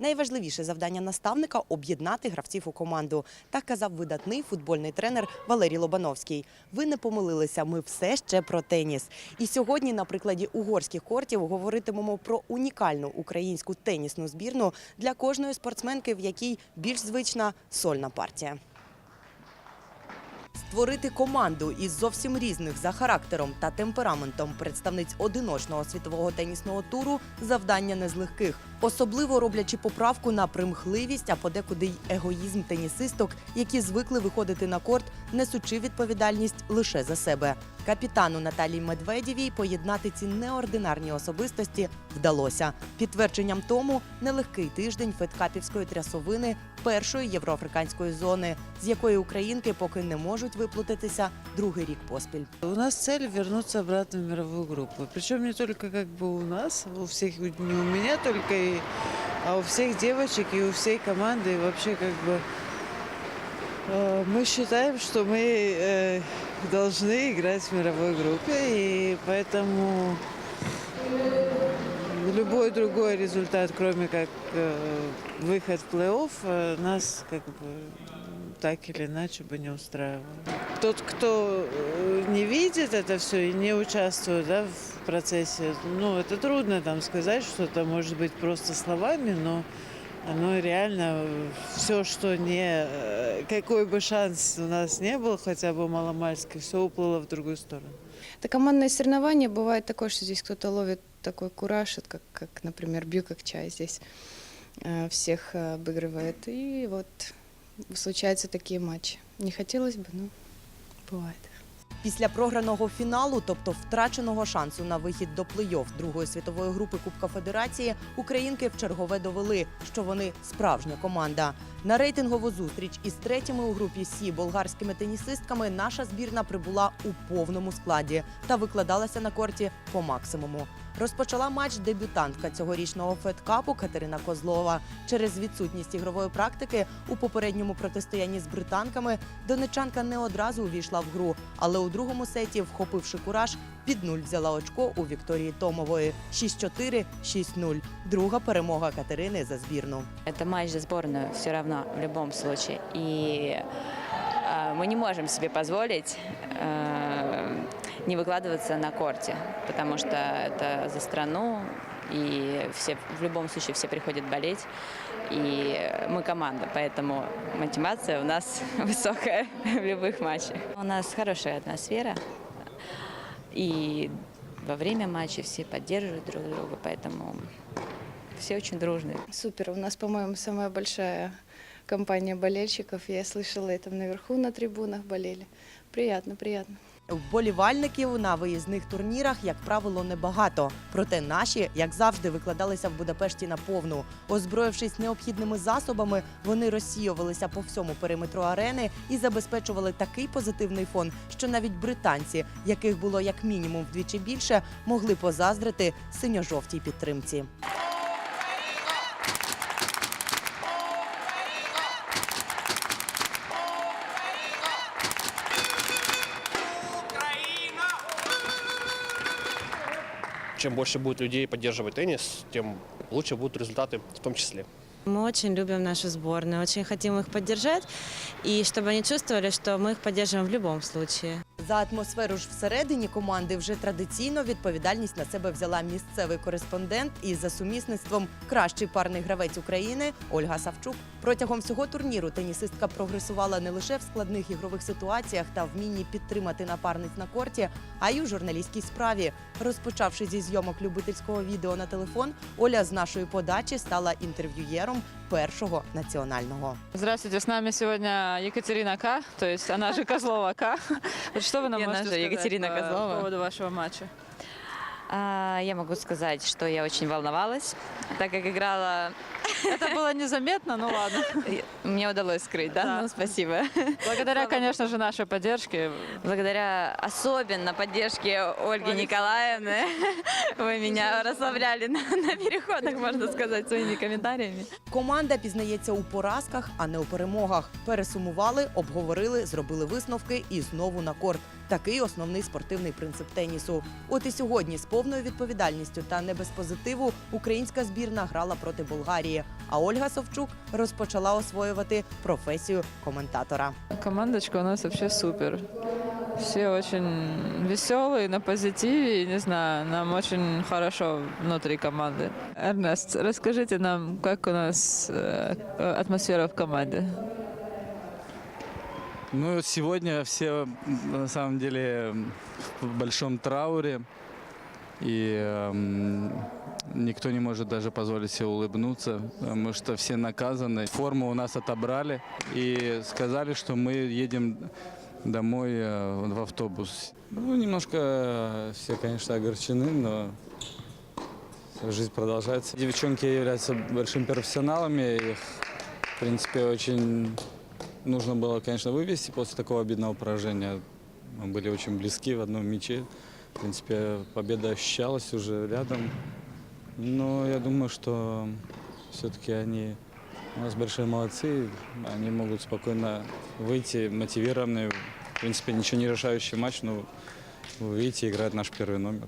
Найважливіше завдання наставника об'єднати гравців у команду. Так казав видатний футбольний тренер Валерій Лобановський. Ви не помилилися. Ми все ще про теніс. І сьогодні, на прикладі угорських кортів, говоритимемо про унікальну українську тенісну збірну для кожної спортсменки, в якій більш звична сольна партія. Створити команду із зовсім різних за характером та темпераментом представниць одиночного світового тенісного туру завдання не з легких, особливо роблячи поправку на примхливість, а подекуди й егоїзм тенісисток, які звикли виходити на корт, несучи відповідальність лише за себе. Капітану Наталії Медведєвій поєднати ці неординарні особистості вдалося. Підтвердженням тому нелегкий тиждень федкапівської трясовини першої євроафриканської зони, з якої українки поки не можуть виплутатися другий рік поспіль. У нас цель вернуться обратно в мировую группу. Причем не только как бы у нас, у всех, не у меня только, а у всех девочек и у всей команды. Вообще как бы э, мы считаем, что мы э, должны играть в мировой группе, и поэтому любой другой результат, кроме как э, выход в плей-офф, э, нас как бы так или иначе бы не устраивал. Тот, кто э, не видит это все и не участвует да, в процессе, ну, это трудно там сказать, что это может быть просто словами, но оно реально все, что не... э, Какой бы шанс у нас не был, хотя бы маломальский, все уплыло в другую сторону. Это командные соревнования. Бывает такое, что здесь кто-то ловит такой кураж, это как, как например, бью как чай здесь э, всех э, обыгрывает. И вот случаются такие матчи. Не хотелось бы, но бывает. Після програного фіналу, тобто втраченого шансу на вихід до плей-офф другої світової групи Кубка Федерації, українки в чергове довели, що вони справжня команда. На рейтингову зустріч із третіми у групі Сі болгарськими тенісистками наша збірна прибула у повному складі та викладалася на корті по максимуму. Розпочала матч дебютантка цьогорічного Федкапу Катерина Козлова. Через відсутність ігрової практики у попередньому протистоянні з британками донечанка не одразу увійшла в гру, але у другому сеті, вхопивши кураж, під нуль взяла очко у Вікторії Томової 6-4, 6-0. Друга перемога Катерини за збірну. Это матч за сборную все равно в любом случае. И э, мы не можем себе позволить э, не выкладываться на корте, потому что это за страну, и все, в любом случае все приходят болеть. И мы команда, поэтому мотивация у нас высокая в любых матчах. У нас хорошая атмосфера, и во время матча все поддерживают друг друга, поэтому все очень дружные. Супер. У нас, по-моему, самая большая компания болельщиков. Я слышала, и там наверху на трибунах болели. Приятно, приятно. Вболівальників на виїзних турнірах, як правило, небагато. Проте наші, як завжди, викладалися в Будапешті на повну. Озброївшись необхідними засобами, вони розсіювалися по всьому периметру арени і забезпечували такий позитивний фон, що навіть британці, яких було як мінімум вдвічі більше, могли позаздрити синьо-жовтій підтримці. чем больше будет людей поддерживать теннис, тем лучше будут результаты в том числе. Мы очень любим нашу сборную, очень хотим их поддержать, и чтобы они чувствовали, что мы их поддерживаем в любом случае. За атмосферу ж всередині команди вже традиційно відповідальність на себе взяла місцевий кореспондент і за сумісництвом кращий парний гравець України Ольга Савчук. Протягом всього турніру тенісистка прогресувала не лише в складних ігрових ситуаціях та вмінні підтримати напарниць на корті, а й у журналістській справі. Розпочавши зі зйомок любительського відео на телефон, Оля з нашої подачі стала інтерв'юєром першого національного. Здравствуйте, с нами сегодня Екатерина К, то есть она же Козлова К. Что вы нам Я можете сказать Екатерина по Козлова. поводу вашего матча? Я могу сказать, что я очень волновалась, так как играла... Это было незаметно, ну ладно. Мне удалось скрыть, да? Да. Ну, спасибо. Благодаря, конечно же, нашей поддержке. Благодаря особенно поддержке Ольги Николаевны вы меня расслабляли на, на переходах, можно сказать, своими комментариями. Команда пізнається у поразках, а не у перемогах. Пересумували, обговорили, зробили висновки і знову на корт. Такий основний спортивний принцип тенісу. От і сьогодні з повною відповідальністю та не без позитиву українська збірна грала проти Болгарії. Європі. А Ольга Совчук розпочала освоювати професію коментатора. Командочка у нас вообще супер. Все очень веселые, на позитиве, и, не знаю, нам очень хорошо внутри команды. Эрнест, расскажите нам, как у нас э, э, атмосфера в команде? Ну, сегодня все м, на самом деле м, в большом трауре. И эм, никто не может даже позволить себе улыбнуться, потому что все наказаны. Форму у нас отобрали и сказали, что мы едем домой э, в автобус. Ну, немножко э, все, конечно, огорчены, но жизнь продолжается. Девчонки являются большими профессионалами. Их, в принципе, очень нужно было, конечно, вывести после такого обидного поражения. Мы были очень близки в одном мяче. В принципе, победа ощущалась уже рядом. Но я думаю, что все-таки они у нас большие молодцы. Они могут спокойно выйти мотивированные. В принципе, ничего не решающий матч, но вы видите, играет наш первый номер.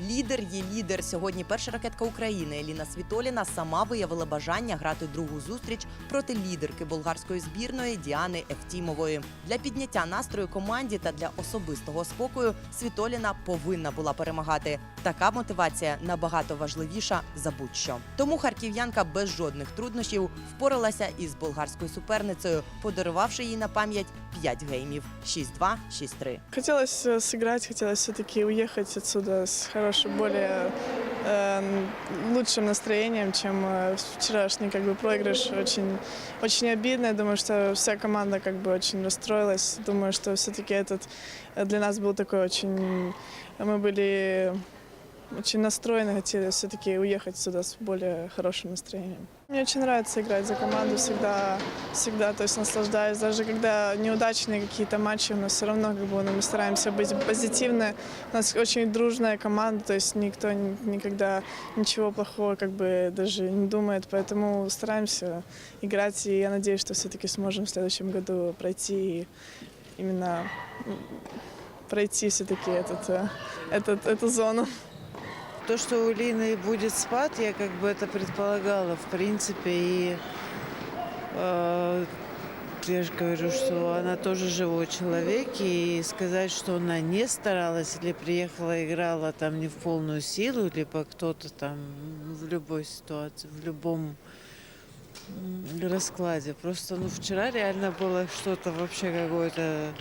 Лідер є лідер. Сьогодні перша ракетка України Еліна Світоліна сама виявила бажання грати другу зустріч проти лідерки болгарської збірної Діани Ефтімової. Для підняття настрою команді та для особистого спокою Світоліна повинна була перемагати. Така мотивація набагато важливіша за будь-що. Тому харків'янка без жодних труднощів впоралася із болгарською суперницею, подарувавши їй на пам'ять 5 геймів: 6-2, 6-3. Хотелось э, сыграть, хотелось все-таки уехать отсюда с хорошим, более э, лучшим настроением, чем э, вчерашний как бы проигрыш. Очень, очень обидно. Я думаю, что вся команда как бы очень расстроилась. Думаю, что все-таки этот э, для нас был такой очень... Мы были очень настроены, хотели все-таки уехать сюда с более хорошим настроением. Мне очень нравится играть за команду, всегда, всегда, то есть наслаждаюсь. Даже когда неудачные какие-то матчи, у нас все равно как бы, ну, мы стараемся быть позитивны. У нас очень дружная команда, то есть никто ни- никогда ничего плохого как бы даже не думает, поэтому стараемся играть, и я надеюсь, что все-таки сможем в следующем году пройти и именно м, пройти все-таки этот, э, этот, эту зону. То, что у Лины будет спад, я как бы это предполагала, в принципе, и э, я же говорю, что она тоже живой человек, и сказать, что она не старалась или приехала, играла там не в полную силу, либо кто-то там в любой ситуации, в любом раскладе. Просто, ну, вчера реально было что-то вообще какое-то,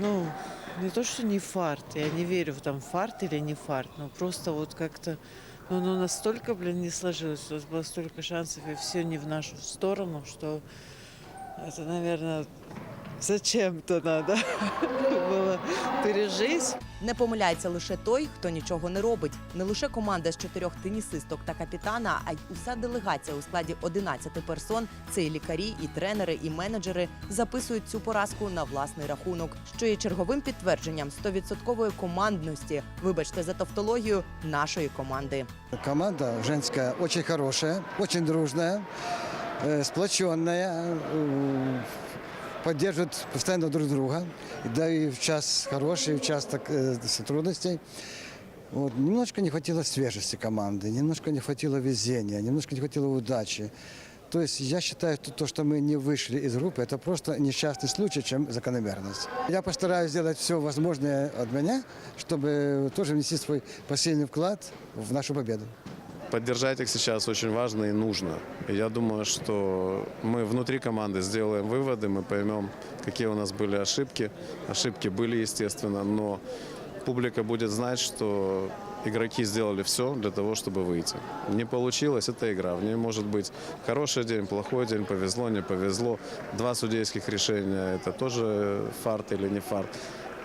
ну, не то, что не фарт, я не верю в там фарт или не фарт, но просто вот как-то, ну, ну настолько, блин, не сложилось, у нас было столько шансов, и все не в нашу сторону, что это, наверное, зачем-то надо было пережить. Не помиляється лише той, хто нічого не робить. Не лише команда з чотирьох тенісисток та капітана, а й уся делегація у складі 11 персон. Це і лікарі, і тренери, і менеджери записують цю поразку на власний рахунок, що є черговим підтвердженням стовідсоткової командності. Вибачте за тавтологію нашої команди. Команда женская очень хорошая, очень дружная, э, сплоченная, э, поддерживает постоянно друг друга. Да и в час хороший, в час так, э, трудностей. Вот. Немножко не хватило свежести команды, немножко не хватило везения, немножко не хватило удачи. То есть я считаю, что то, что мы не вышли из группы, это просто несчастный случай, чем закономерность. Я постараюсь сделать все возможное от меня, чтобы тоже внести свой посильный вклад в нашу победу. Поддержать их сейчас очень важно и нужно. И я думаю, что мы внутри команды сделаем выводы, мы поймем, какие у нас были ошибки. Ошибки были, естественно, но публика будет знать, что игроки сделали все для того, чтобы выйти. Не получилось, это игра. В ней может быть хороший день, плохой день, повезло, не повезло. Два судейских решения, это тоже фарт или не фарт.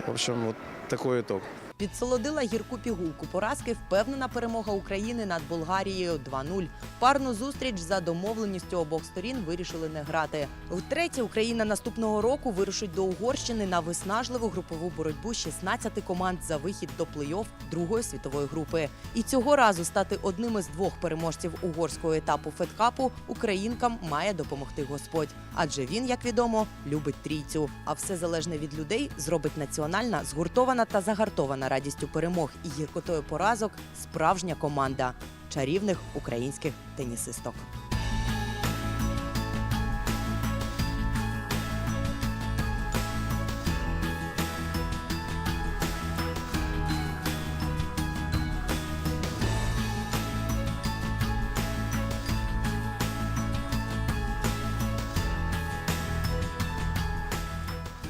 В общем, вот такой итог. Підсолодила гірку пігулку поразки впевнена перемога України над Болгарією 2-0. Парну зустріч за домовленістю обох сторін вирішили не грати. Втретє Україна наступного року вирушить до Угорщини на виснажливу групову боротьбу 16 команд за вихід до плей-офф другої світової групи. І цього разу стати одним із двох переможців угорського етапу Федкапу українкам має допомогти Господь. Адже він, як відомо, любить трійцю. А все залежне від людей зробить національна, згуртована та загартована радістю перемог і гіркотою поразок справжня команда чарівних українських тенісисток.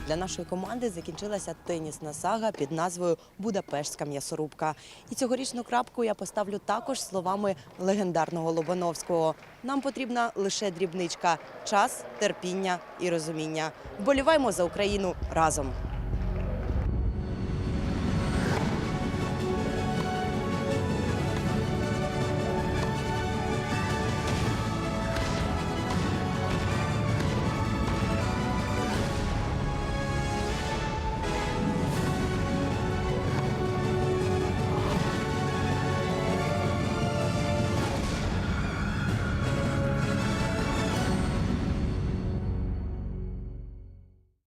Для нашої команди закінчилася тенісна сага під назвою Будапештська м'ясорубка. І цьогорічну крапку я поставлю також словами легендарного Лобановського. Нам потрібна лише дрібничка, час, терпіння і розуміння. Вболіваймо за Україну разом.